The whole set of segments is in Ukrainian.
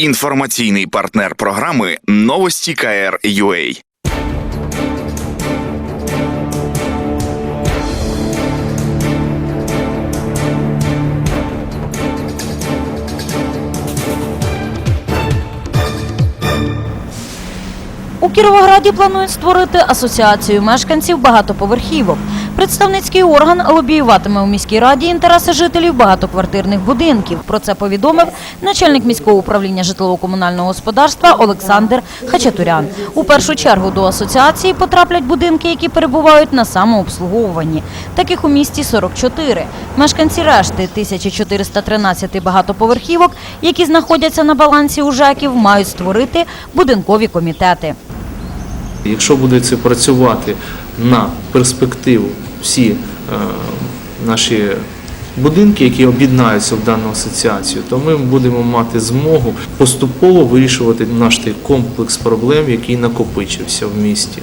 Інформаційний партнер програми Новості КР.UA. У Кіровограді планують створити асоціацію мешканців багатоповерхівок. Представницький орган лобіюватиме у міській раді інтереси жителів багатоквартирних будинків. Про це повідомив начальник міського управління житлово-комунального господарства Олександр Хачатурян. У першу чергу до асоціації потраплять будинки, які перебувають на самообслуговуванні. Таких у місті 44. Мешканці решти 1413 багатоповерхівок, які знаходяться на балансі у ЖЕКів, мають створити будинкові комітети. Якщо буде це працювати на перспективу всі е, наші будинки, які об'єднаються в дану асоціацію, то ми будемо мати змогу поступово вирішувати наш той комплекс проблем, який накопичився в місті.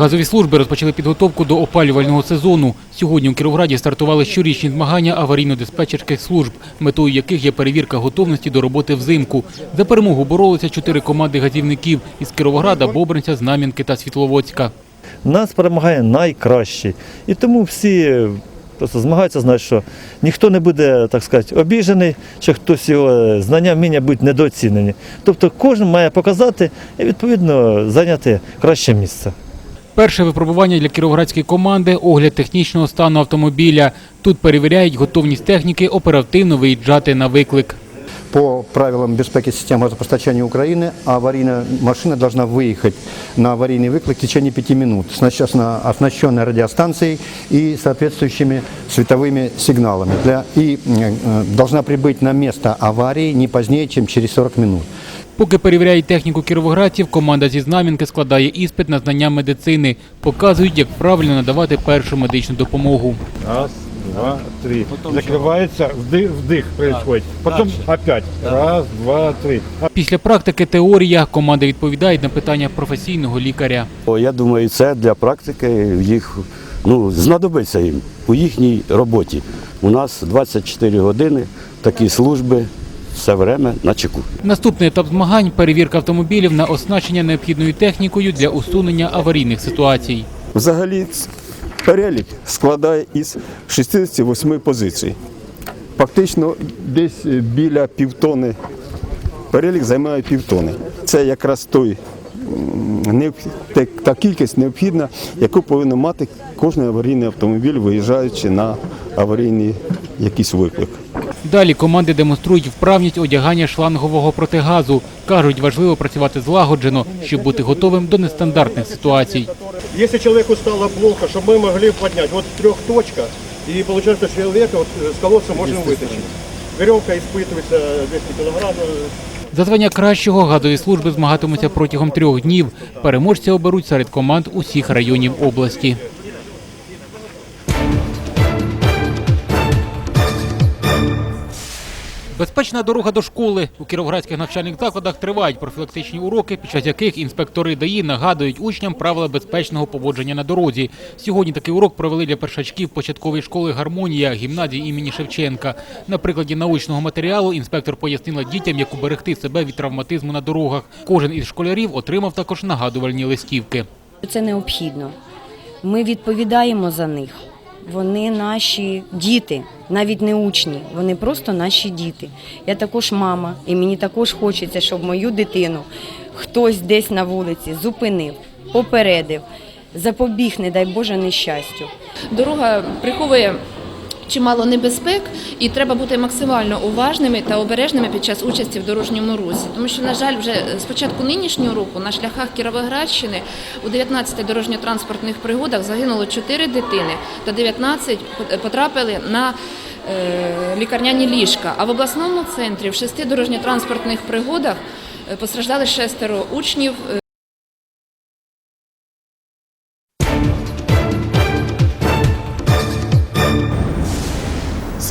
Газові служби розпочали підготовку до опалювального сезону. Сьогодні у Кіровграді стартували щорічні змагання аварійно-диспетчерських служб, метою яких є перевірка готовності до роботи взимку. За перемогу боролися чотири команди газівників із Кіровограда, Бобринця, Знам'янки та Світловодська. нас перемагає найкращий. І тому всі змагаються, знають, що ніхто не буде, обіжений, що хтось його знання, вміння будуть недооцінені. Тобто кожен має показати і відповідно зайняти краще місце. Перше випробування для кіровоградської команди – огляд технічного стану автомобіля. Тут перевіряють готовність техніки оперативно виїжджати на виклик. По правилам безпеки систем газопостачания Украины аварийная машина должна выехать на аварийный выклик в течение пяти минут, оснащена, оснащенная радиостанцией и соответствующими световыми сигналами. Для, и э, должна прибыть на место аварии не позднее, чем через 40 минут. Поки перевіряють техніку кіровоградців, команда зі Знам'янки складає іспит на знання медицини. Показують, як правильно надавати першу медичну допомогу. Раз, два, три. Закрывается, вдых, вдых происходит. Потом опять. Раз, два, три. Після практики теорія команда відповідає на питання професійного лікаря. О, Я думаю, це для практики їх ну, знадобиться їм у їхній роботі. У нас 24 години такі служби, все время на чеку. Наступний етап змагань перевірка автомобілів на оснащення необхідною технікою для усунення аварійних ситуацій. Взагалі перелік складає із 68 позицій. Фактично десь біля півтони. Перелік займає півтони. Це якраз той та кількість необхідна, яку повинен мати кожен аварійний автомобіль, виїжджаючи на аварійний якийсь виклик. Далі команди демонструють вправність одягання шлангового протигазу. Кажуть, важливо працювати злагоджено, щоб бути готовим до нестандартних ситуацій. Если человеку стало плохо, чтобы мы могли поднять. Вот трех точка, и получается, что человека вот э, с колодца можем вытащить. Веревка испытывается 200 килограмм. За звання кращого газові служби змагатимуться протягом трьох днів. Переможця оберуть серед команд усіх районів області. Безпечна дорога до школи. У кіровоградських навчальних закладах тривають профілактичні уроки, під час яких інспектори ДАІ нагадують учням правила безпечного поводження на дорозі. Сьогодні такий урок провели для першачків початкової школи Гармонія гімназії імені Шевченка. На прикладі научного матеріалу інспектор пояснила дітям, як уберегти себе від травматизму на дорогах. Кожен із школярів отримав також нагадувальні листівки. Це необхідно. Ми відповідаємо за них. Вони наші діти, навіть не учні, вони просто наші діти. Я також мама, і мені також хочеться, щоб мою дитину хтось десь на вулиці зупинив, попередив, запобіг, не дай Боже, нещастю. Дорога приховує чимало небезпек, і треба бути максимально уважними та обережними під час участі в дорожньому русі. Тому що, на жаль, вже з початку нинішнього року на шляхах Кіровоградщини у 19 дорожньо-транспортних пригодах загинуло 4 дитини та 19 потрапили на е, лікарняні ліжка. А в обласному центрі в шести дорожньо-транспортних пригодах е, постраждали шестеро учнів.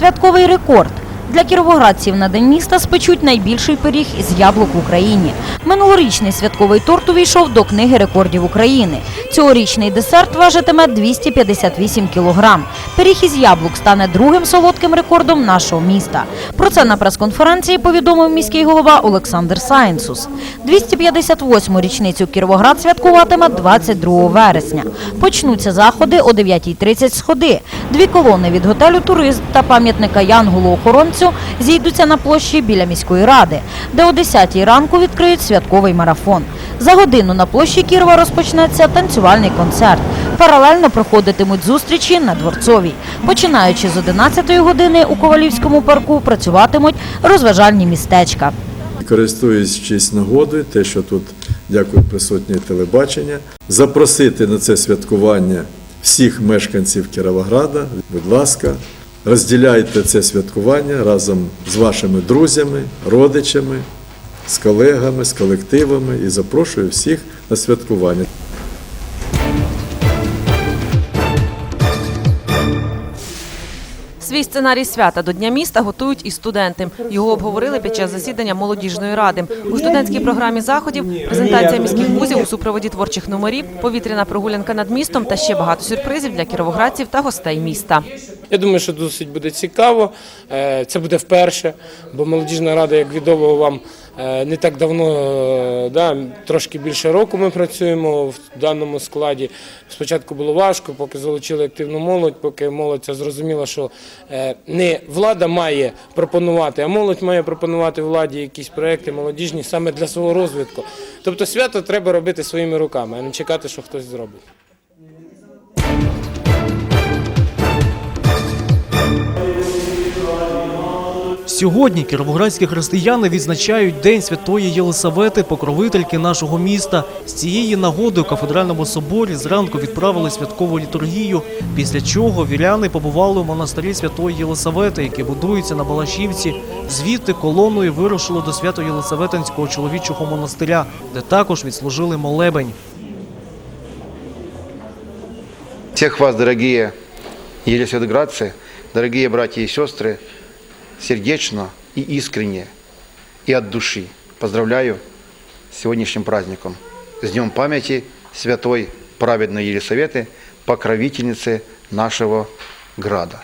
Святковий рекорд. Для кіровоградців на день міста спечуть найбільший пиріг з яблук в Україні. Минулорічний святковий торт увійшов до книги рекордів України. Цьогорічний десерт важитиме 258 кілограм. Пиріг із яблук стане другим солодким рекордом нашого міста. Про це на прес-конференції повідомив міський голова Олександр Сайнсус. 258-му річницю Кіровоград святкуватиме 22 вересня. Почнуться заходи о 9.30 сходи. Дві колони від готелю Турист та пам'ятника Янголу-охоронцю зійдуться на площі біля міської ради, де о 10 ранку відкриють святковий марафон. За годину на площі Кірова розпочнеться танцювальний концерт. Паралельно проходитимуть зустрічі на Дворцовій. Починаючи з 11 години у Ковалівському парку працюватимуть розважальні містечка. Користуючись нагодою, те, що тут дякую присутнє телебачення, запросити на це святкування всіх мешканців Кіровограда. Будь ласка, розділяйте це святкування разом з вашими друзями, родичами, з колегами, з колективами і запрошую всіх на святкування. Свій сценарій свята до Дня міста готують і студенти. Його обговорили під час засідання молодіжної ради. У студентській програмі заходів презентація міських вузів у супроводі творчих номерів, повітряна прогулянка над містом та ще багато сюрпризів для кіровоградців та гостей міста. Я думаю, що досить буде цікаво. Е, Це буде вперше, бо молодіжна рада, як відомо вам, не так давно, е, да, трошки більше року ми працюємо в даному складі. Спочатку було важко, поки залучили активну молодь, поки молодь зрозуміла, що е, не влада має пропонувати, а молодь має пропонувати владі якісь проекти молодіжні саме для свого розвитку. Тобто свято треба робити своїми руками, а не чекати, що хтось зробить. Сьогодні кіровоградські християни відзначають День Святої Єлисавети, покровительки нашого міста. З цієї нагоди у кафедральному соборі зранку відправили святкову літургію, після чого віряни побували у монастирі Святої Єлисавети, який будується на Балашівці. Звідти колоною вирушили до Свято-Єлисаветинського чоловічого монастиря, де також відслужили молебень. Всех вас, дорогие елисаветградцы, дорогие братья и сестры, сердечно и искренне и от души поздравляю с сегодняшним праздником, с Днем памяти святой праведной Елисаветы, покровительницы нашего града.